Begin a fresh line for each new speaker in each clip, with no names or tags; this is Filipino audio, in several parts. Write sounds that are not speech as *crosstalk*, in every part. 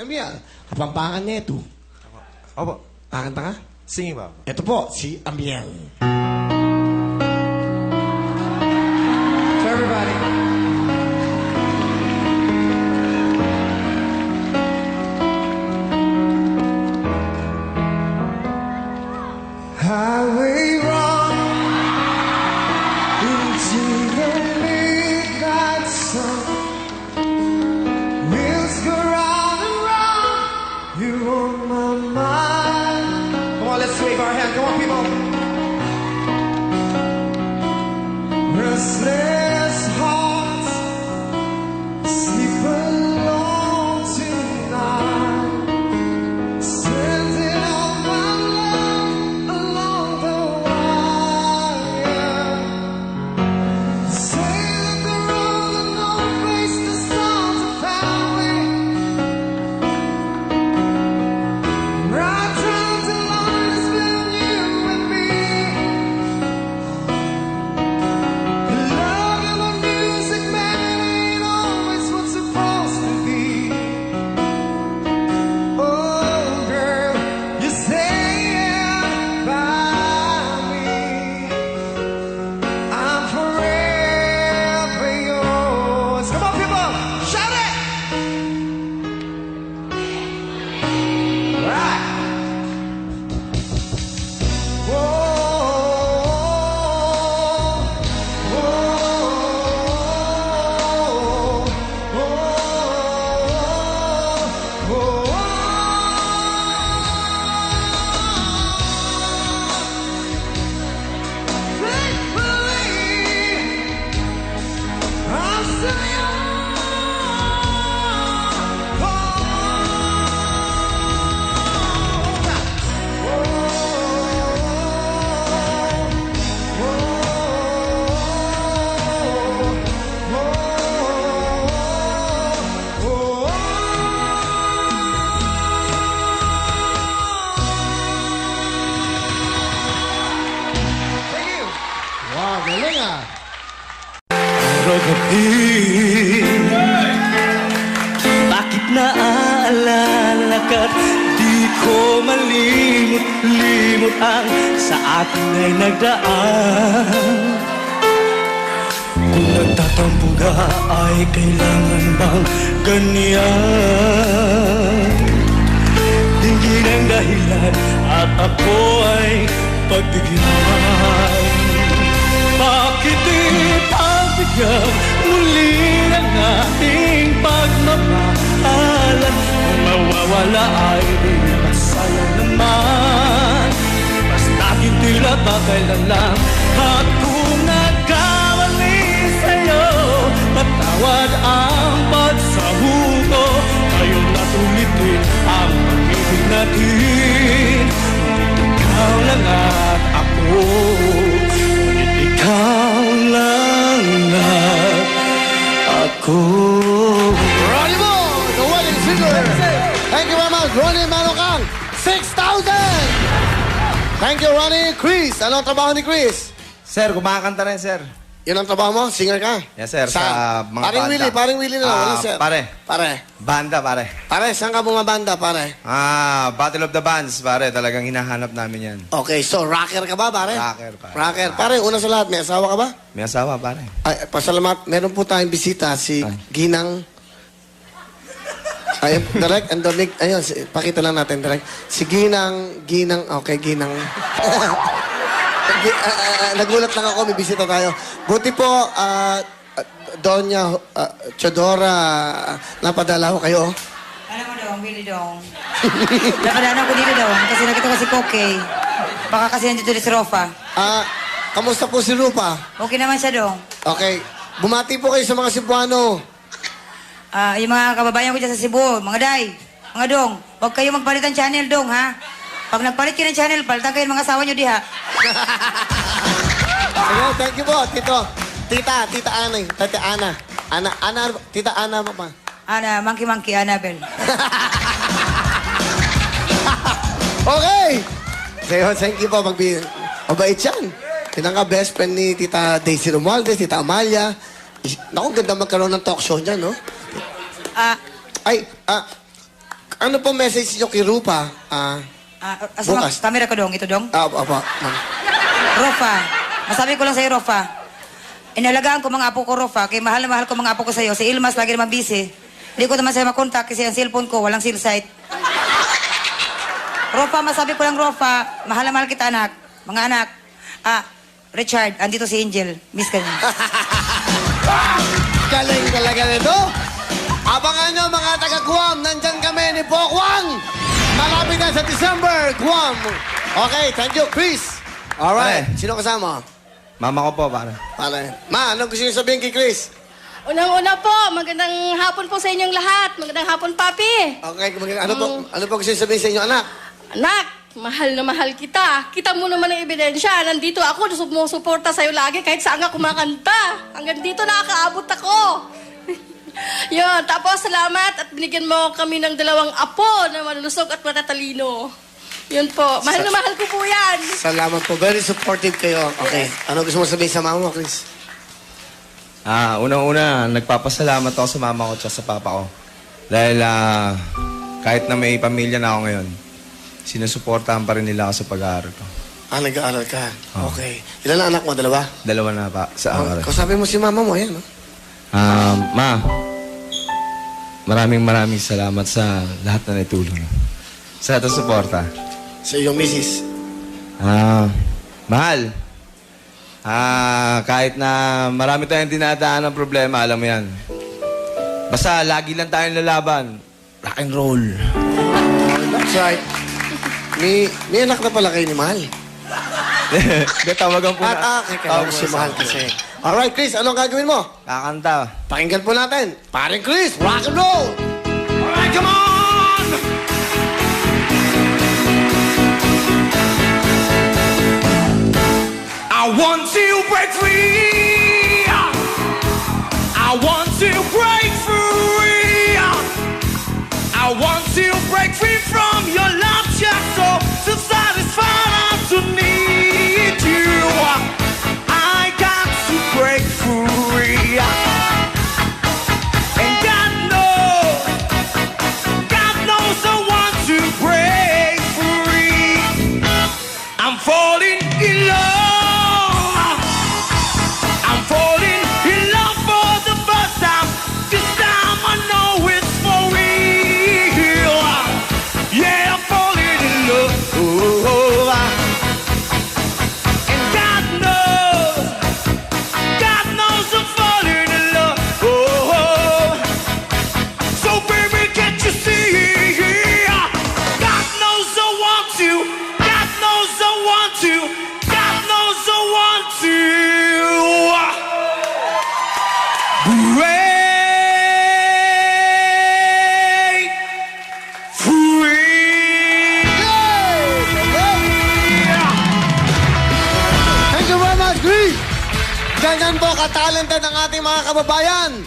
Amiel, kapampangan neto.
Opo.
Kakanta ka?
Singing ba?
Ito po, si Amiel.
To everybody.
Highway Right
Gabi Bakit naaalala ka't di ko malimot-limot ang sa atin ay nagdaan? Kung nagtatampo ka ay kailangan bang ganyan? Tingin ang dahilan at ako ay pagbigyan pagbigyan muli ang ating pagmamahalan. Kung mawawala ay di masayang naman. Basta't tila ba kailan lang At kung nagkamali sa'yo Patawad ang pagsahu ko Ngayon na't ulitin ang pag-ibig natin. Ikaw lang at
Thank you very much, Ronnie Manokang. 6,000! Thank you, Ronnie. Chris, ano ang trabaho ni Chris?
Sir, kumakanta rin, sir.
Yun ang trabaho mo? Singer ka?
Yes, sir, sa mga
Paring
banda.
Willie, paring Willie na lang.
Ah,
Wala, sir.
pare.
Pare.
Banda, pare.
Pare, saan ka bumabanda, pare?
Ah, Battle of the Bands, pare. Talagang hinahanap namin yan.
Okay, so rocker ka ba, pare?
Rocker, pare.
Rocker. Pare, una sa lahat, may asawa ka ba?
May asawa, pare.
Ay, pasalamat. Meron po tayong bisita, si. Ginang... Ay, direct, and Dominic, ayun, si, pakita lang natin, direct. Si Ginang, Ginang, okay, Ginang. *laughs* Gi- ah, ah, ah, nagulat lang ako, may bisita tayo. Buti po, ah, ah, Donya ah, Chodora, ah, napadala ko kayo.
Alam mo dong, Willie dong. *laughs* Nakadaan ako dito dong, kasi nakita ko si Koke. Baka kasi nandito si Rofa.
Ah, kamusta po si Rupa?
Okay naman siya dong.
Okay, bumati po kayo sa mga Cebuano.
Ah, yung mga kababayan ko dyan sa Cebu, mga day, mga dong, huwag kayo magpalit ng channel dong, ha? Pag nagpalit kayo ng channel, palitan kayo ng mga asawa nyo diha.
Sige, *laughs* thank you po, Tito. Tita, Tita Ana, Tita Ana. Ana, Ana, Tita Ana pa.
Ana, monkey monkey, Annabel. *laughs*
Okay! Sige, thank you po. Magbi Mabait yan. Yan ang best friend ni Tita Daisy Romualdez, Tita Amalia. Naku, ganda magkaroon ng talk show niyan, no?
Ah,
Ay, ah, ano po message niyo kay Rupa? Ah,
Ah, asa mga
Bukas.
camera ko dong, ito dong.
ah, apa, ma'am.
Rofa, masabi ko lang sa'yo, Rofa. Inalagaan ko mga apo ko, Rofa, kaya mahal na mahal ko mga apo ko sa'yo. Si Ilmas lagi naman busy. Hindi ko naman sa'yo makontak kasi ang cellphone ko, walang seal site. Rofa, masabi ko lang, Rofa, mahal na mahal kita, anak. Mga anak. Ah, Richard, andito si Angel. Miss ka niya. *laughs*
Galing talaga nito. Abangan nyo mga taga Guam, nandyan kami ni Pokwang. Malapit na sa December, Guam. Okay, thank you, Chris. Alright,
Pare.
sino kasama?
Mama ko po, pare.
Pare. Ma, ano gusto niyo sabihin kay Chris?
Unang-una po, magandang hapon po sa inyong lahat. Magandang hapon, Papi.
Okay, mag- ano po, ano po gusto niyo sabihin sa inyo, anak?
Anak, mahal na mahal kita. Kita mo naman ang ebidensya. Nandito ako, sumusuporta sa'yo lagi kahit saan nga kumakanta. Hanggang dito nakakaabot ako. *laughs* Yun, tapos salamat at binigyan mo kami ng dalawang apo na malulusog at matatalino. Yun po, mahal na mahal ko po yan.
Salamat po. Very supportive kayo. Okay. Ano gusto mo sabihin sa mama mo, Chris?
Ah, unang-una, nagpapasalamat ako sa mama ko at sa papa ko. Dahil ah, kahit na may pamilya na ako ngayon, sinusuportahan pa rin nila ako sa pag-aaral ko.
Ah, nag-aaral ka. Okay. Ilan ang anak mo? Dalawa?
Dalawa na pa sa
Oh,
aaral.
kausapin mo si mama mo, ayan. No?
Ah, ma, maraming maraming salamat sa lahat na naitulong. Sa lahat ng suporta.
Sa iyong misis.
Ah, mahal. Ah, kahit na marami tayong dinadaan ng problema, alam mo yan. Basta lagi lang tayong lalaban. Rock and roll.
That's right. May, may anak na pala kayo ni Mahal. *laughs*
Hindi, tawagan po
At
na.
ah, kaya si Mahal kasi. Alright, Chris, anong gagawin mo?
Kakanta.
Pakinggan po natin. Paring Chris, rock and roll!
Alright, come on! I want to break free. I want to break free. I want to break free from your love shackle to satisfy
Ganyan po katalented ang ating mga kababayan.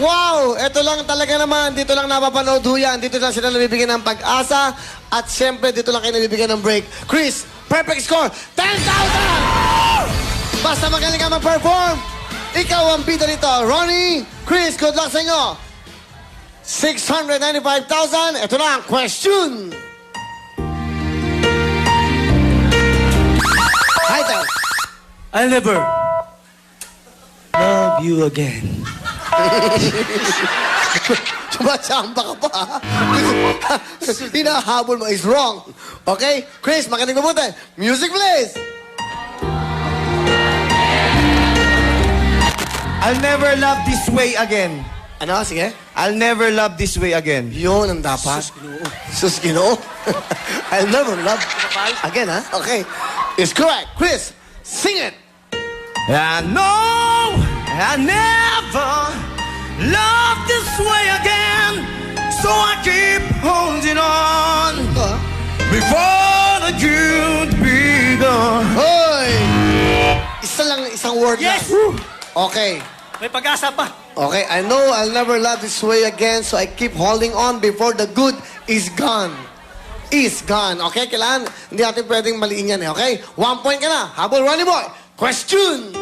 Wow! Ito lang talaga naman. Dito lang napapanood ho yan. Dito lang sila nabibigyan ng pag-asa. At siyempre, dito lang kayo nabibigyan ng break. Chris, perfect score, 10,000! Basta magaling ka mag-perform. Ikaw ang bida nito. Ronnie, Chris, good luck sa inyo. 695,000. Ito na ang question. Title.
I'll never love you again. *laughs*
Sumasamba ka pa. ha? *laughs* Hinahabol mo is wrong. Okay? Chris, makinig mabuti. Music, please.
I'll never love this way again.
Ano? Sige.
I'll never love this way again.
Yun ang dapat. Sus Ginoo. *laughs* I'll never love again, ha? Okay. It's correct. Chris, sing it.
I know I never love this way again, so I keep holding on
Uh,
before the good begun.
Hoy! Isa lang, isang word
Yes!
lang. Okay.
May pag-asa pa.
Okay, I know I'll never love this way again, so I keep holding on before the good is gone. Is gone. Okay, kailangan, hindi natin pwedeng maliin yan eh, okay? One point ka na. Habol, Ronnie Boy. Question!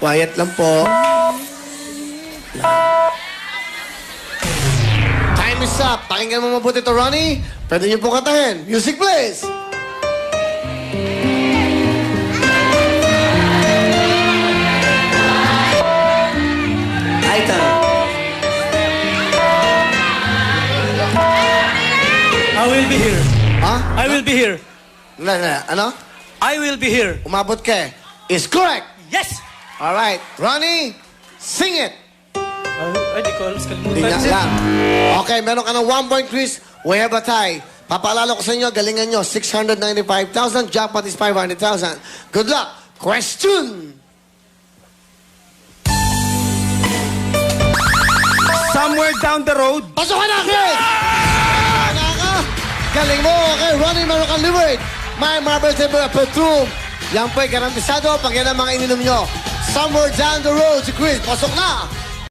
Quiet lang po. Time is up. Pakinggan mo mabuti to, Ronnie. Pwede niyo po kantahin. Music, please.
Item. I will be here.
Ha?
I will be here.
Na, na, ano?
I will be here.
Umabot ka eh. Is correct.
Yes!
All right. Ronnie, sing it.
Ay, di ko alam.
Hindi
Kalimutan.
nga lang. Okay, meron ka ng one point quiz. We have a tie. Papaalala ko sa inyo, galingan nyo, 695,000. Jackpot is 500,000. Good luck. Question.
Somewhere down the road,
Pasok ka na, Chris! Ano ka? Galing mo. Okay, Ronnie, meron kang limit. My Marble Table Petroom. Yan po'y garantisado pag yan ang mga ininom nyo. Somewhere down the road, si Chris. Pasok na.